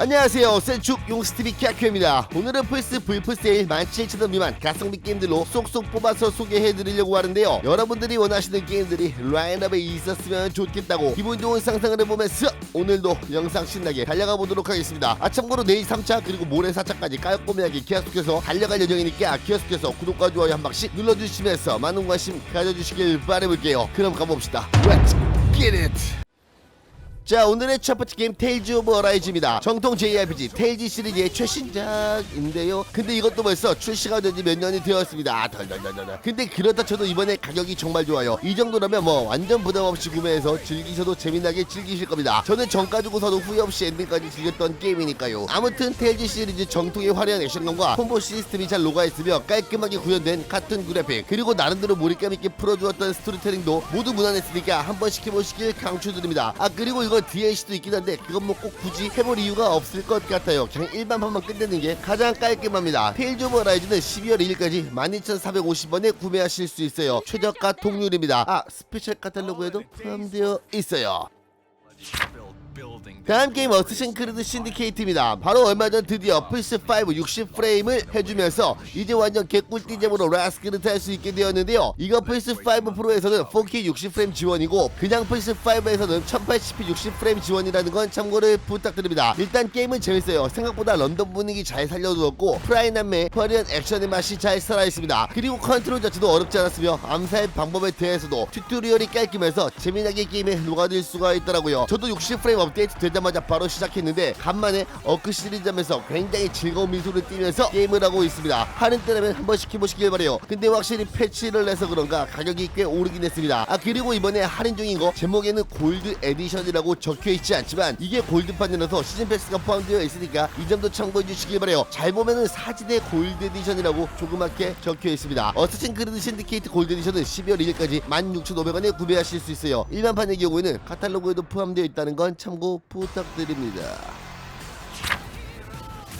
안녕하세요. 센축 용스TV 캬큐입니다. 오늘은 플스 불프 세일 17,000원 미만 가성비 게임들로 쏙쏙 뽑아서 소개해드리려고 하는데요. 여러분들이 원하시는 게임들이 라인업에 있었으면 좋겠다고 기분 좋은 상상을 해보면서 오늘도 영상 신나게 달려가 보도록 하겠습니다. 아 참고로 내일 3차 그리고 모레 4차까지 깔끔하게 계속해서 달려갈 예정이니까 계속해서 구독과 좋아요 한 방씩 눌러주시면서 많은 관심 가져주시길 바라볼게요. 그럼 가봅시다. Let's 자 오늘의 첫 번째 게임 테일즈 오브 어라이즈입니다. 정통 JRPG 테일즈 시리즈의 최신작인데요. 근데 이것도 벌써 출시가 된 지 몇 년이 되었습니다. 아, 덜덜덜덜 근데 그렇다 쳐도 이번에 가격이 정말 좋아요. 이 정도라면 뭐 완전 부담 없이 구매해서 즐기셔도 재미나게 즐기실 겁니다. 저는 정가 주고서도 후회 없이 엔딩까지 즐겼던 게임이니까요. 아무튼 테일즈 시리즈 정통의 화려한 액션감과 콤보 시스템이 잘 녹아있으며 깔끔하게 구현된 카툰 그래픽 그리고 나름대로 몰입감 있게 풀어주었던 스토리텔링도 모두 무난했으니까 한 번씩 해보시길 강추드립니다. 아 그리고 이거 DLC도 있긴 한데 그건 뭐 꼭 굳이 해볼 이유가 없을 것 같아요. 그냥 일반판만 끝내는 게 가장 깔끔합니다. 테일즈 오브 라이즈는 12월 2일까지 12,450원에 구매하실 수 있어요. 최저가 동률입니다. 아 스페셜 카탈로그에도 포함되어 있어요 다음 게임 어스신 크리드 신디케이트입니다. 바로 얼마 전 드디어 플스5 60프레임을 해주면서 이제 완전 개꿀띠잼으로 라스크를 탈 수 있게 되었는데요. 이거 플스5 프로에서는 4K 60프레임 지원이고 그냥 플스5에서는 1080p 60프레임 지원이라는 건 참고를 부탁드립니다. 일단 게임은 재밌어요. 생각보다 런던 분위기 잘 살려두었고 프라이남의 화려한 액션의 맛이 잘 살아있습니다. 그리고 컨트롤 자체도 어렵지 않았으며 암살 방법에 대해서도 튜토리얼이 깔끔해서 재미나게 게임에 녹아들 수가 있더라고요. 저도 60프레임 업데이트 되자마자 바로 시작했는데 간만에 어크 시리즈하면서 굉장히 즐거운 미소를 띠면서 게임을 하고 있습니다. 하는 때라면 한 번씩 해보시길 바래요. 근데 확실히 패치를 내서 그런가 가격이 꽤 오르긴 했습니다. 아 그리고 이번에 할인 중인 거 제목에는 골드 에디션이라고 적혀 있지 않지만 이게 골드판이라서 시즌 패스가 포함되어 있으니까 이 점도 참고해 주시길 바래요. 잘 보면은 사진의 골드 에디션이라고 조그맣게 적혀 있습니다. 어스신 크리드 신디케이트 골드 에디션은 12월 1일까지 16,500원에 구매하실 수 있어요. 일반판의 경우에는 카탈로그에도 포함되어 있다는 건참 고 부탁드립니다.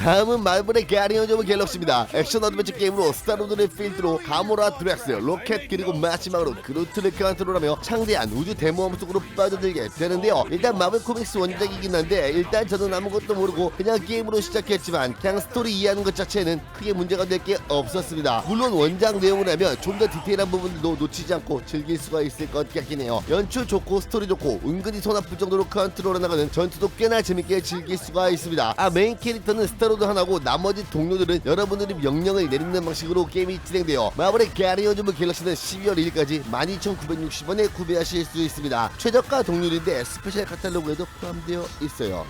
다음은 말블의 가리언 오브 갤럭시입니다. 액션 어드벤처 게임으로 스타로드의 필드로 가모라 드렉스, 로켓 그리고 마지막으로 그루트를 컨트롤하며 창대한 우주 대모험 속으로 빠져들게 되는데요. 일단 마블 코믹스 원작이긴 한데 일단 저는 아무것도 모르고 그냥 게임으로 시작했지만 그냥 스토리 이해하는 것 자체는 크게 문제가 될 게 없었습니다. 물론 원작 내용을 하면 좀 더 디테일한 부분들도 놓치지 않고 즐길 수가 있을 것 같긴 해요. 연출 좋고 스토리 좋고 은근히 손 아플 정도로 컨트롤해 나가는 전투도 꽤나 재밌게 즐길 수가 있습니다. 아 메인 캐릭터는 스타 로드 하나고 나머지 동료들은 여러분들이 명령을 내리는 방식으로 게임이 진행되어 마블의 가리언즈 오브 갤럭시는 12월 1일까지 12,960원에 구매하실 수 있습니다. 최저가 동률인데 스페셜 카탈로그에도 포함되어 있어요.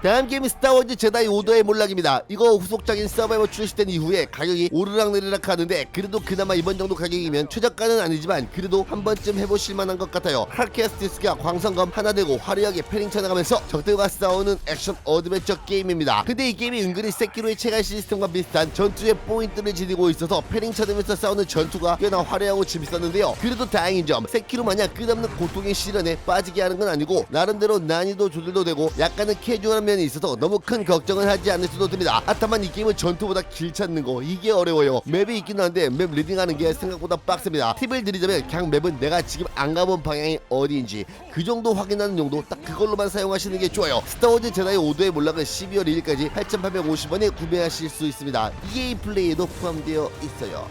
다음 게임은 스타워즈 제다이 오더의 몰락입니다. 이거 후속작인 서바이버 출시된 이후에 가격이 오르락내리락 하는데 그래도 그나마 이번 정도 가격이면 최저가는 아니지만 그래도 한 번쯤 해보실 만한 것 같아요. 하르케스티스가 광선검 하나 들고 화려하게 패링 쳐나가면서 적들과 싸우는 액션 어드벤처 게임입니다. 근데 이 게임이 은근히 세키로의 체갈 시스템과 비슷한 전투의 포인트를 지니고 있어서 패링 쳐내면서 싸우는 전투가 꽤나 화려하고 재밌었는데요. 그래도 다행인 점 세키로 마냥 끝없는 고통의 시련에 빠지게 하는 건 아니고 나름대로 난이도 조절도 되고 약간은 캐주얼한 면이 있어서 너무 큰 걱정을 하지 않을 수도 듭니다. 아, 다만 이 게임은 전투보다 길 찾는 거 이게 어려워요. 맵이 있긴 한데 맵 리딩하는 게 생각보다 빡셉니다. 팁을 드리자면 그냥 맵은 내가 지금 안 가본 방향이 어디인지 그 정도 확인하는 용도 딱 그걸로만 사용하시는 게 좋아요. 스타워즈 제다이 5도의 몰락은 12월 1일까지 8,850원에 구매하실 수 있습니다. EA 플레이에도 포함되어 있어요.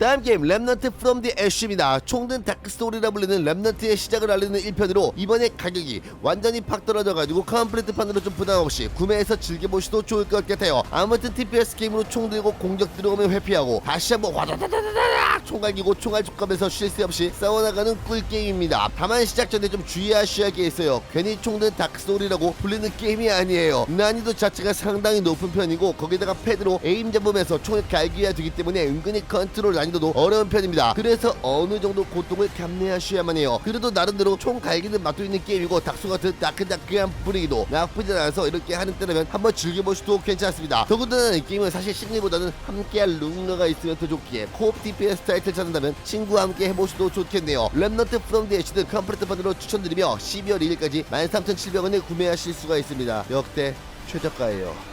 다음 게임 랩넌트 프롬 디 애쉬입니다. 총든 다크스토리라 불리는 랩넌트의 시작을 알리는 1편으로 이번에 가격이 완전히 팍 떨어져가지고 컴플리트판으로 좀 부담 없이 구매해서 즐겨보셔도 좋을 것 같아요. 아무튼 TPS 게임으로 총 들고 공격 들어오면 회피하고 다시 한번 와다다다다닥 총알 기고 총알 촉감에서 쉴 새 없이 싸워나가는 꿀게임입니다. 다만 시작 전에 좀 주의하셔야 할게 있어요. 괜히 총든 다크스토리라고 불리는 게임이 아니에요. 난이도 자체가 상당히 높은 편이고 거기다가 패드로 에임 잡으면서 총을 갈겨야 되기 때문에 은근히 컨트롤 난이 도도 어려운 편입니다. 그래서 어느 정도 고통을 감내하셔야만 해요. 그래도 나름대로 총 갈기는 맛도 있는 게임이고 닥수 같은 따끈따끈한 분위기도 나쁘지 않아서 이렇게 하는 때라면 한번 즐겨보셔도 괜찮습니다. 더군다나 이 게임은 사실 심리보다는 함께할 룬러가 있으면 더 좋기에 코업 DPS 타이틀 찾는다면 친구와 함께 해보셔도 좋겠네요. 랩너트 프롬 디 애쉬드 컴플리트 판으로 추천드리며 12월 2일까지 13,700원에 구매하실 수가 있습니다. 역대 최저가예요.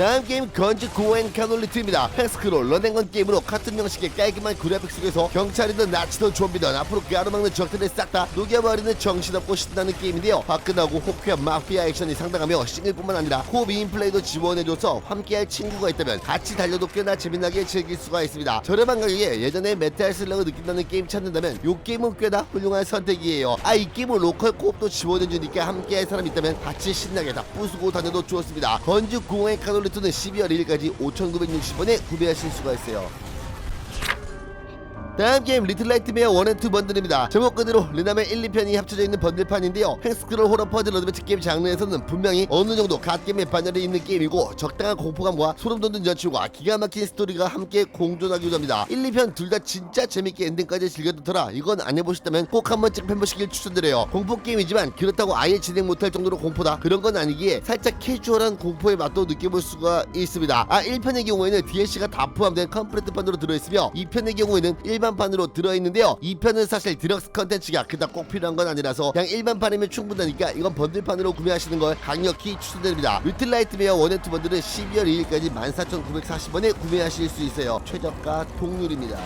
다음 게임 건즈 고엔 카놀리트입니다. 헬스크롤 런앤건 게임으로 같은 형식의 깔끔한 그래픽 속에서 경찰이든 나치든 좀비든 앞으로 가로막는 적들을 싹 다 녹여버리는 정신없고 신나는 게임인데요. 화끈하고 호쾌한 마피아 액션이 상당하며 싱글뿐만 아니라 호흡 인플레이도 지원해줘서 함께할 친구가 있다면 같이 달려도 꽤나 재미나게 즐길 수가 있습니다. 저렴한 가격에 예전에 메탈 슬러그 느낀다는 게임 찾는다면 이 게임은 꽤나 훌륭한 선택이에요. 아 이 게임은 로컬 코업도 지원해주니까 함께할 사람 있다면 같이 신나게 다 부수고 다녀도 좋습니다. 건주 공의 카놀리트 는 12월 1일까지 5,960원에 구매하실 수가 있어요. 다음 게임 리틀 라이트메어 원앤투 번들입니다. 제목 그대로 르나멜 1, 2편이 합쳐져 있는 번들판인데요. 헬스크롤 호러 퍼즐 어드벤처 게임 장르에서는 분명히 어느 정도 갓게임의 반열에 있는 게임이고 적당한 공포감과 소름 돋는 연출과 기가 막힌 스토리가 함께 공존하기도 합니다. 1, 2편 둘 다 진짜 재밌게 엔딩까지 즐겨두더라. 이건 안 해보셨다면 꼭 한 번쯤 팬보시길 추천드려요. 공포 게임이지만 그렇다고 아예 진행 못할 정도로 공포다. 그런 건 아니기에 살짝 캐주얼한 공포의 맛도 느껴볼 수가 있습니다. 아 1편의 경우에는 DLC가 다 포함된 컴플리트판으로 들어있으며 2편의 경우에는 일반 판으로 들어있는데요. 2편은 사실 디럭스 컨텐츠가 그닥 꼭 필요한 건 아니라서 그냥 일반판이면 충분하니까 이건 번들판으로 구매하시는 걸 강력히 추천드립니다. 리틀라이트메어 원앤투 번들은 12월 2일까지 14,940원에 구매하실 수 있어요. 최저가 동률입니다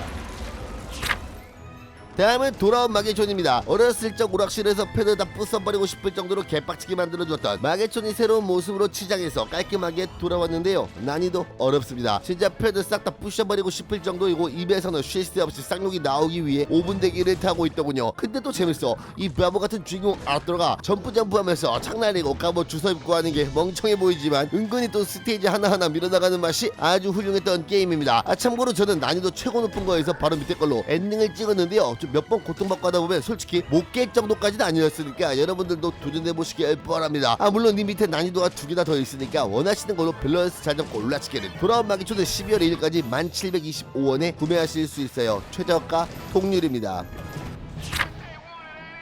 다음은 돌아온 마계촌입니다. 어렸을 적 오락실에서 패드 다 부숴버리고 싶을 정도로 개빡치게 만들어줬던 마계촌이 새로운 모습으로 치장해서 깔끔하게 돌아왔는데요. 난이도 어렵습니다. 진짜 패드 싹다 부셔버리고 싶을 정도이고 입에서는 쉴 새 없이 쌍욕이 나오기 위해 5분 대기를 타고 있더군요. 근데 또 재밌어. 이 바보 같은 주인공 아토가 점프 점프하면서 장난이고 까뭐 주워 입고 하는 게 멍청해 보이지만 은근히 또 스테이지 하나하나 밀어나가는 맛이 아주 훌륭했던 게임입니다. 아 참고로 저는 난이도 최고 높은 거에서 바로 밑에 걸로 엔딩을 찍었는데요. 좀몇번 고통받고 하다 보면 솔직히 못 깰 정도까지는 아니었으니까 여러분들도 도전해 보시길 바랍니다. 아 물론 이 밑에 난이도가 두 개나 더 있으니까 원하시는 걸로 밸런스 잘 잡고 올라치기는 돌아온 마기초는 12월 1일까지 1725원에 구매하실 수 있어요. 최저가 통률입니다.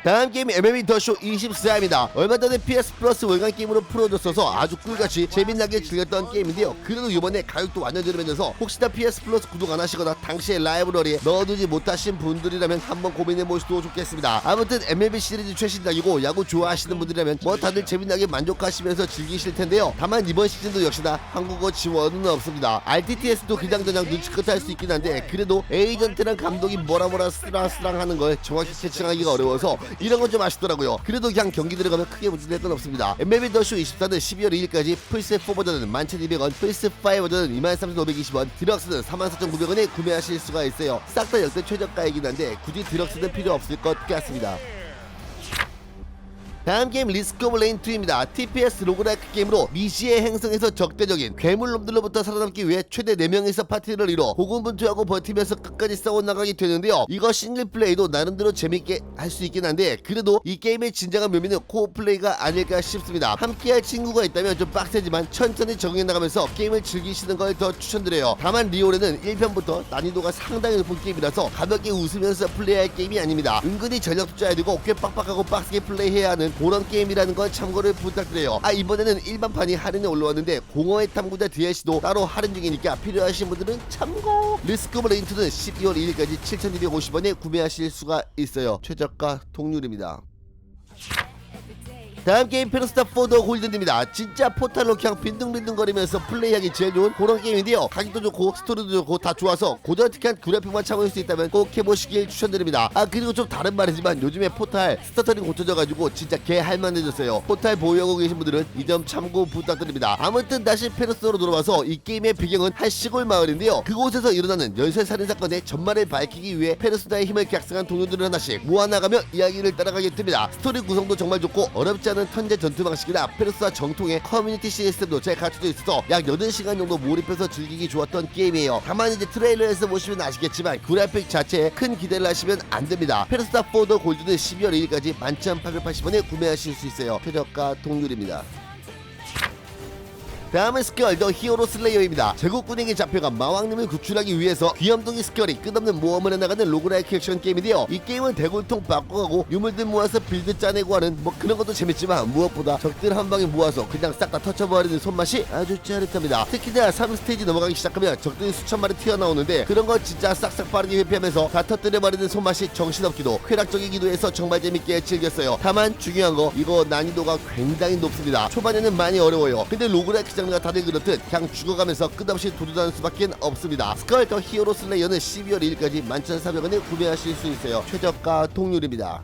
다음 게임 MMA 더쇼 24입니다. 얼마 전에 PS 플러스 월간 게임으로 풀어줬어서 아주 꿀같이 재밌나게 즐겼던 게임인데요. 그래도 이번에 가격도 완전 저렴해져서 혹시나 PS 플러스 구독 안 하시거나 당시에 라이브러리에 넣어두지 못하신 분들이라면 한번 고민해 보셔도 좋겠습니다. 아무튼 MLB 시리즈 최신작이고 야구 좋아하시는 분들이라면 뭐 다들 재밌나게 만족하시면서 즐기실 텐데요. 다만 이번 시즌도 역시나 한국어 지원은 없습니다. RTTS도 그냥 저냥 눈치껏 할 수 있긴 한데 그래도 에이전트랑 감독이 뭐라 뭐라 쓰랑쓰랑 하는 걸 정확히 캐칭하기가 어려워서 이런 건 좀 아쉽더라고요. 그래도 그냥 경기 들어가면 크게 문제될 건 없습니다. MLB 더쇼 24는 12월 2일까지 플스 4 버전은 11,200원, 플스 5 버전은 23,520원, 디럭스는 44,900원에 구매하실 수가 있어요. 싹 다 역대 최저가이긴 한데 굳이 디럭스는 필요 없을 것 같습니다. 다음 게임 리스크 오브 레인 2입니다. TPS 로그라이크 게임으로 미시의 행성에서 적대적인 괴물놈들로부터 살아남기 위해 최대 4명이서 파티를 이뤄 고군분투하고 버티면서 끝까지 싸워나가게 되는데요. 이거 싱글 플레이도 나름대로 재밌게 할 수 있긴 한데 그래도 이 게임의 진정한 묘미는 코어 플레이가 아닐까 싶습니다. 함께할 친구가 있다면 좀 빡세지만 천천히 적응해 나가면서 게임을 즐기시는 걸 더 추천드려요. 다만 리올에는 1편부터 난이도가 상당히 높은 게임이라서 가볍게 웃으면서 플레이할 게임이 아닙니다. 은근히 전력 투자해야 되고 꽤 빡빡하고 빡세게 플레이해야 하는 그런 게임이라는 걸 참고를 부탁드려요. 아 이번에는 일반판이 할인에 올라왔는데 공허의 탐구자 DLC도 따로 할인 중이니까 필요하신 분들은 참고. 리스크 오브 레인트는 12월 2일까지 7,250원에 구매하실 수가 있어요. 최저가 통률입니다. 다음 게임 페르스타 4더 골든입니다. 진짜 포탈로 그냥 빈둥빈둥거리면서 플레이하기 제일 좋은 그런 게임인데요. 가격도 좋고 스토리도 좋고 다 좋아서 고전틱한 그래픽만 참고할 수 있다면 꼭 해보시길 추천드립니다. 아 그리고 좀 다른 말이지만 요즘에 포탈 스타터링 고쳐져가지고 진짜 개 할만해졌어요. 포탈 보유하고 계신 분들은 이 점 참고 부탁드립니다. 아무튼 다시 페르스타로 돌아와서 이 게임의 배경은 한 시골 마을인데요. 그곳에서 일어나는 열쇠 살인 사건의 전말을 밝히기 위해 페르스타의 힘을 격상한 동료들을 하나씩 모아 나가며 이야기를 따라가게 됩니다. 스토리 구성도 정말 좋고 어렵지 않은 턴제 전투 방식이라 페르스타 정통의 커뮤니티 시스템도 잘 갖춰져 있어서 약 8시간 정도 몰입해서 즐기기 좋았던 게임이에요. 다만 이제 트레일러에서 보시면 아시겠지만 그래픽 자체에 큰 기대를 하시면 안 됩니다. 페르스타 4더 골드는 12월 2일까지 11,880원에 구매하실 수 있어요. 최저가 동률입니다. 다음은 스컬 더 히어로 슬레이어입니다. 제국군에게 잡혀간 마왕님을 구출하기 위해서 귀염둥이 스컬이 끝없는 모험을 해나가는 로그라이크 액션 게임인데요. 이 게임은 대골통 바꿔가고 유물들 모아서 빌드 짜내고 하는 뭐 그런 것도 재밌지만 무엇보다 적들 한 방에 모아서 그냥 싹 다 터쳐버리는 손맛이 아주 짜릿합니다. 특히나 3스테이지 넘어가기 시작하면 적들이 수천 마리 튀어나오는데 그런 거 진짜 싹싹 빠르게 회피하면서 다 터뜨려버리는 손맛이 정신없기도 쾌락적이기도 해서 정말 재밌게 즐겼어요. 다만 중요한 거 이거 난이도가 굉장히 높습니다. 초반에는 많이 어려워요. 근데 로그라이크 장르가 다들 그렇듯 그냥 죽어가면서 끝없이 도전하는 수밖에 없습니다. 스컬 더 히어로 슬레이어는 12월 2일까지 11,400원에 구매하실 수 있어요. 최저가 동률입니다.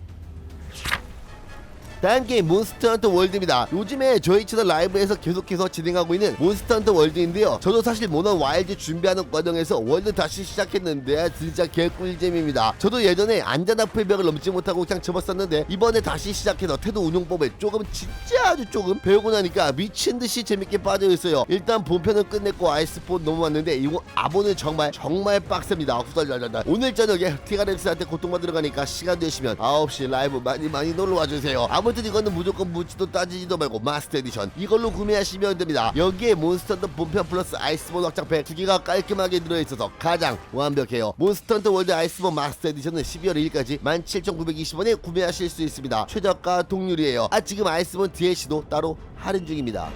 다음 게임 몬스터 헌터 월드입니다. 요즘에 저희 채널 라이브에서 계속해서 진행하고 있는 몬스터 헌터 월드인데요. 저도 사실 모넌 와일드 준비하는 과정에서 월드 다시 시작했는데 진짜 개꿀잼입니다. 저도 예전에 안전아프의 벽을 넘지 못하고 그냥 접었었는데 이번에 다시 시작해서 태도 운용법에 조금 진짜 아주 조금 배우고 나니까 미친 듯이 재밌게 빠져 있어요. 일단 본편은 끝냈고 아이스폰 넘어왔는데 이거 아보는 정말 정말 빡셉니다. 후달달달달. 오늘 저녁에 티가렉스한테 고통받으러 가니까 시간 되시면 9시 라이브 많이 많이 놀러 와 주세요. 아무 튼 이거는 무조건 묻지도 따지지도 말고 마스터 에디션 이걸로 구매하시면 됩니다. 여기에 몬스터헌터 본편 플러스 아이스본 확장팩 두 개가 깔끔하게 들어있어서 가장 완벽해요. 몬스터헌터 월드 아이스본 마스터 에디션은 12월 1일까지 17,920원에 구매하실 수 있습니다. 최저가 동률이에요. 아 지금 아이스본 DLC도 따로 할인 중입니다.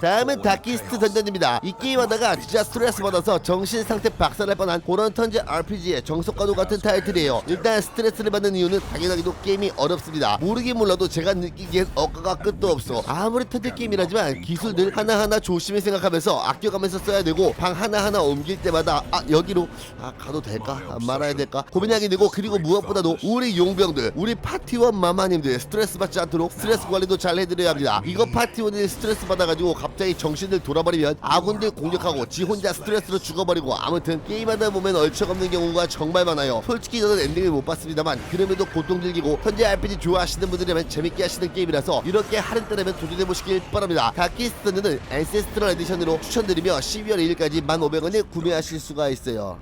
다음은 다키스트 던전입니다. 이 게임 하다가 진짜 스트레스 받아서 정신 상태 박살날 뻔한 그런 턴제 RPG의 정석과도 같은 타이틀이에요. 일단 스트레스를 받는 이유는 당연하게도 게임이 어렵습니다. 모르긴 몰라도 제가 느끼기엔 억가가 끝도 없어. 아무리 턴제 게임이라지만 기술들 하나하나 조심히 생각하면서 아껴가면서 써야 되고 방 하나하나 옮길 때마다 아 여기로 아 가도 될까? 아, 말아야 될까? 고민하게 되고 그리고 무엇보다도 우리 용병들 우리 파티원 마마님들 스트레스 받지 않도록 스트레스 관리도 잘 해드려야 합니다. 이거 파티원이 스트레스 받아가지고 갑자기 정신을 돌아버리면 아군들 공격하고 지 혼자 스트레스로 죽어버리고 아무튼 게임하다 보면 얼척없는 경우가 정말 많아요. 솔직히 저는 엔딩을 못 봤습니다만 그럼에도 고통 즐기고 현재 RPG 좋아하시는 분들이라면 재밌게 하시는 게임이라서 이렇게 할인 때라면 도전해보시길 바랍니다. 다키스트는 앤세스트럴 에디션으로 추천드리며 12월 2일까지 1,500원에 구매하실 수가 있어요.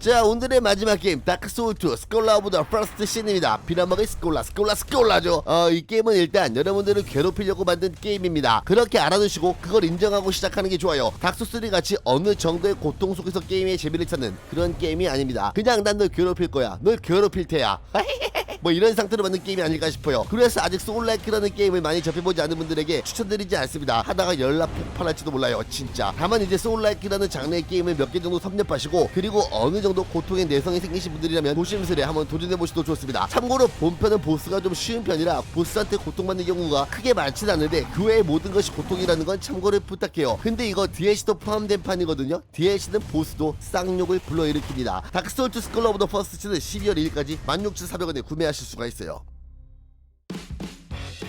자 오늘의 마지막 게임 다크소울2 스콜라 오브 더 퍼스트 신입니다. 비라먹의 스콜라 스콜라 스콜라죠. 어, 이 게임은 일단 여러분들을 괴롭히려고 만든 게임입니다. 그렇게 알아두시고 그걸 인정하고 시작하는 게 좋아요. 닥소3 같이 어느 정도의 고통 속에서 게임의 재미를 찾는 그런 게임이 아닙니다. 그냥 난 널 괴롭힐 거야. 널 괴롭힐 테야 뭐 이런 상태로 만든 게임이 아닐까 싶어요. 그래서 아직 소울라이크라는 게임을 많이 접해보지 않은 분들에게 추천드리지 않습니다. 하다가 연락 폭발할지도 몰라요 진짜. 다만 이제 소울라이크라는 장르의 게임을 몇 개 정도 섭렵하시고 그리고 어느 정도 고통의 내성이 생기신 분들이라면 조심스레 한번 도전해보셔도 좋습니다. 참고로 본편은 보스가 좀 쉬운 편이라 보스한테 고통받는 경우가 크게 많진 않은데 그 외의 모든 것이 고통이라는 건 참고를 부탁해요. 근데 이거 DLC도 포함된 판이거든요. DLC는 보스도 쌍욕을 불러일으킵니다. 다크소울 2 스컬러 오브 더 퍼스트는 12월 2일까지 16,400원에 구매하 실 수가 있어요.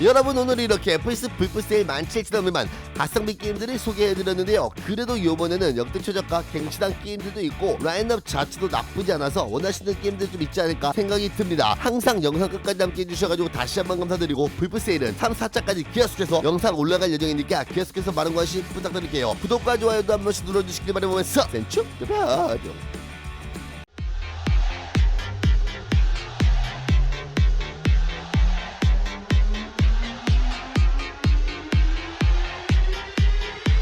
여러분 오늘 이렇게 플스 불프 세일 17,000원만 가성비 게임들을 소개해드렸는데요. 그래도 요번에는 역대 최저가 갱신한 게임들도 있고 라인업 자체도 나쁘지 않아서 원하시는 게임들 좀 있지 않을까 생각이 듭니다. 항상 영상 끝까지 함께 해주셔가지고 다시 한번 감사드리고 불프 세일은 3, 4차까지 계속해서 영상 올라갈 예정이니까 계속해서 많은 관심 부탁드릴게요. 구독과 좋아요도 한 번씩 눌러주시길 바라면서 센츄 뚜라죠